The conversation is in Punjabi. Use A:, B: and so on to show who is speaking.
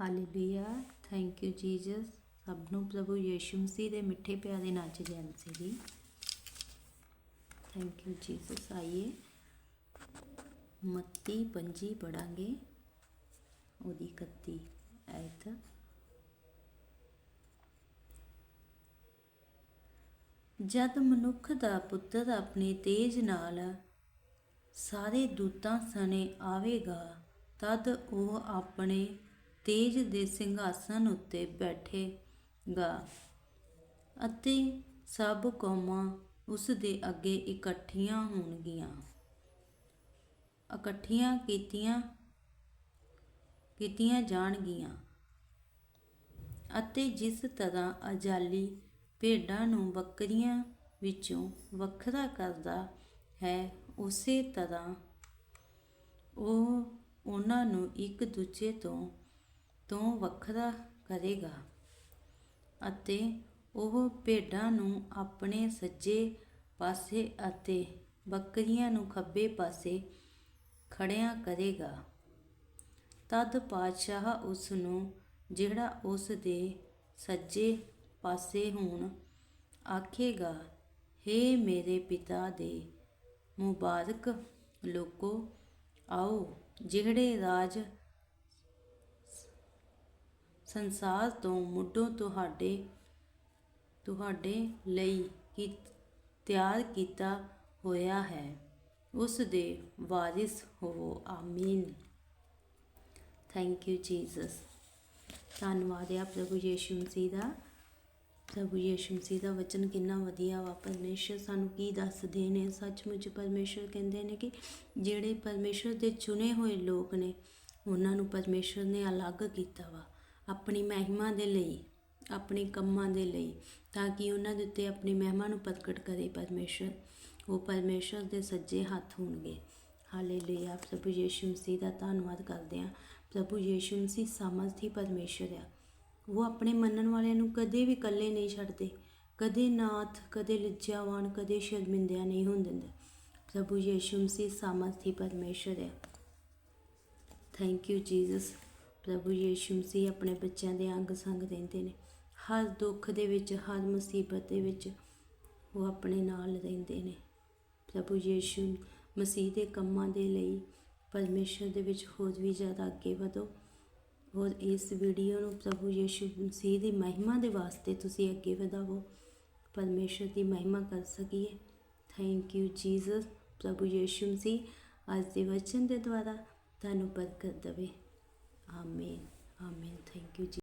A: ਹਾਲੇਲੂਇਆ ਥੈਂਕ ਯੂ ਜੀਸਸ ਸਭ ਨੂੰ ਪ੍ਰਭੂ ਯੀਸ਼ੂ ਮਸੀਹ ਦੇ ਮਿੱਠੇ ਪਿਆਰੇ ਨਾਂ 'ਚ ਜੈ ਮਸੀਹ ਜੀ। ਥੈਂਕ ਯੂ ਜੀਸਸ ਆਈਏ। ਮੱਤੀ ਪੰਜੀ ਪੜਾਂਗੇ ਉਹਦੀ 31 ਐਤ ਜਦ ਮਨੁੱਖ ਦਾ ਪੁੱਤਰ ਆਪਣੇ ਤੇਜ ਨਾਲ ਸਾਰੇ ਦੂਤਾਂ ਸਣੇ ਆਵੇਗਾ, ਤਦ ਉਹ ਆਪਣੇ ਤੇਜ ਦੇ ਸਿੰਘਾਸਨ ਉੱਤੇ ਬੈਠੇਗਾ ਅਤੇ ਸਭ ਕੌਮਾਂ ਉਸ ਦੇ ਅੱਗੇ ਇਕੱਠੀਆਂ ਹੋਣਗੀਆਂ। ਇਕੱਠੀਆਂ ਕੀਤੀਆਂ ਕੀਤੀਆਂ ਜਾਣਗੀਆਂ ਅਤੇ ਜਿਸ ਤਰ੍ਹਾਂ ਅਜਾਲੀ ਭੇਡਾਂ ਨੂੰ ਬੱਕਰੀਆਂ ਵਿੱਚੋਂ ਵੱਖਰਾ ਕਰਦਾ ਹੈ, ਉਸੇ ਤਰ੍ਹਾਂ ਉਹ ਉਹਨਾਂ ਨੂੰ ਇੱਕ ਦੂਜੇ ਤੋਂ ਤੋਂ ਵੱਖਰਾ ਕਰੇਗਾ ਅਤੇ ਉਹ ਭੇਡਾਂ ਨੂੰ ਆਪਣੇ ਸੱਜੇ ਪਾਸੇ ਅਤੇ ਬੱਕਰੀਆਂ ਨੂੰ ਖੱਬੇ ਪਾਸੇ ਖੜਿਆਂ ਕਰੇਗਾ। ਤਦ ਪਾਤਸ਼ਾਹ ਉਸ ਨੂੰ ਜਿਹੜਾ ਉਸ ਦੇ ਸੱਜੇ ਪਾਸੇ ਹੁਣ ਆਖੇਗਾ, ਹੇ ਮੇਰੇ ਪਿਤਾ ਦੇ ਮੁਬਾਰਕ ਲੋਕੋ, ਆਓ ਜਿਹੜੇ ਰਾਜ ਸੰਸਾਰ ਤੋਂ ਮੁੱਢੋਂ ਤੁਹਾਡੇ ਤੁਹਾਡੇ ਲਈ ਕੀ ਤਿਆਰ ਕੀਤਾ ਹੋਇਆ ਹੈ, ਉਸ ਦੇ ਵਾਰਿਸ ਹੋਵੋ। ਆਮੀਨ। ਥੈਂਕ ਯੂ ਜੀਸਸ ਧੰਨਵਾਦ ਹੈ ਪ੍ਰਭੂ ਯੀਸ਼ੂ ਮਸੀਹ ਦਾ। ਪ੍ਰਭੂ ਯੀਸ਼ੂ ਮਸੀਹ ਦਾ ਵਚਨ ਕਿੰਨਾ ਵਧੀਆ ਵਾ। ਪਰਮੇਸ਼ਰ ਸਾਨੂੰ ਕੀ ਦੱਸਦੇ ਨੇ? ਸੱਚਮੁੱਚ ਪਰਮੇਸ਼ਰ ਕਹਿੰਦੇ ਨੇ ਕਿ ਜਿਹੜੇ ਪਰਮੇਸ਼ਰ ਦੇ ਚੁਣੇ ਹੋਏ ਲੋਕ ਨੇ, ਉਹਨਾਂ ਨੂੰ ਪਰਮੇਸ਼ਰ ਨੇ ਅਲੱਗ ਕੀਤਾ ਵਾ। ਆਪਣੀ ਮਹਿਮਾ ਦੇ ਲਈ, ਆਪਣੇ ਕੰਮਾਂ ਦੇ ਲਈ, ਤਾਂ ਕਿ ਉਹਨਾਂ ਦੇ ਉੱਤੇ ਆਪਣੀ ਮਹਿਮਾ ਨੂੰ ਪ੍ਰਗਟ ਕਰੇ ਪਰਮੇਸ਼ਰ। ਉਹ ਪਰਮੇਸ਼ਰ ਦੇ ਸੱਜੇ ਹੱਥ ਹੋਣਗੇ। ਹਾਲੇਲੂਇਆ ਪ੍ਰਭੂ ਯੀਸ਼ੂ ਮਸੀਹ ਦਾ ਧੰਨਵਾਦ ਕਰਦੇ ਹਾਂ। ਪ੍ਰਭੂ ਯੀਸ਼ੂ ਮਸੀਹ ਸਮਝਦੀ ਪਰਮੇਸ਼ਰ ਆ। ਉਹ ਆਪਣੇ ਮੰਨਣ ਵਾਲਿਆਂ ਨੂੰ ਕਦੇ ਵੀ ਇਕੱਲੇ ਨਹੀਂ ਛੱਡਦੇ। ਕਦੇ ਨਾਥ, ਕਦੇ ਲੱਜਾਵਾਨ ਕਦੇ ਸ਼ਰਮਿੰਦਿਆਂ ਨਹੀਂ ਹੋਣ ਦਿੰਦੇ। ਪ੍ਰਭੂ ਯੀਸ਼ੂ ਮਸੀਹ ਸਮਝਦੀ ਪਰਮੇਸ਼ਰ ਆ। ਥੈਂਕ ਯੂ ਜੀਸਸ ਪ੍ਰਭੂ ਯੀਸ਼ੂ ਮਸੀਹ ਆਪਣੇ ਬੱਚਿਆਂ ਦੇ ਅੰਗ ਸੰਗ ਰਹਿੰਦੇ ਨੇ। ਹਰ ਦੁੱਖ ਦੇ ਵਿੱਚ, ਹਰ ਮੁਸੀਬਤ ਦੇ ਵਿੱਚ ਉਹ ਆਪਣੇ ਨਾਲ ਰਹਿੰਦੇ ਨੇ। ਪ੍ਰਭੂ ਯੀਸ਼ੂ ਮਸੀਹ ਦੇ ਕੰਮਾਂ ਦੇ ਲਈ ਪਰਮੇਸ਼ਰ ਦੇ ਵਿੱਚ ਹੋਰ ਵੀ ਜ਼ਿਆਦਾ ਅੱਗੇ ਵਧੋ। ਹੋਰ ਇਸ ਵੀਡੀਓ ਨੂੰ ਪ੍ਰਭੂ ਯੀਸ਼ੂ ਮਸੀਹ ਦੀ ਮਹਿਮਾ ਦੇ ਵਾਸਤੇ ਤੁਸੀਂ ਅੱਗੇ ਵਧਾਵੋ। ਪਰਮੇਸ਼ਰ ਦੀ ਮਹਿਮਾ ਕਰ ਸਕੀਏ। ਥੈਂਕ ਯੂ ਜੀਸਸ ਪ੍ਰਭੂ ਯੀਸ਼ੂ ਮਸੀਹ। ਅੱਜ ਦੇ ਵਚਨ ਦੇ ਦੁਆਰਾ ਤੁਹਾਨੂੰ ਬਰਕਤ ਦੇਵੇ। ਆਮੀਨ ਆਮੀਨ ਥੈਂਕ ਯੂ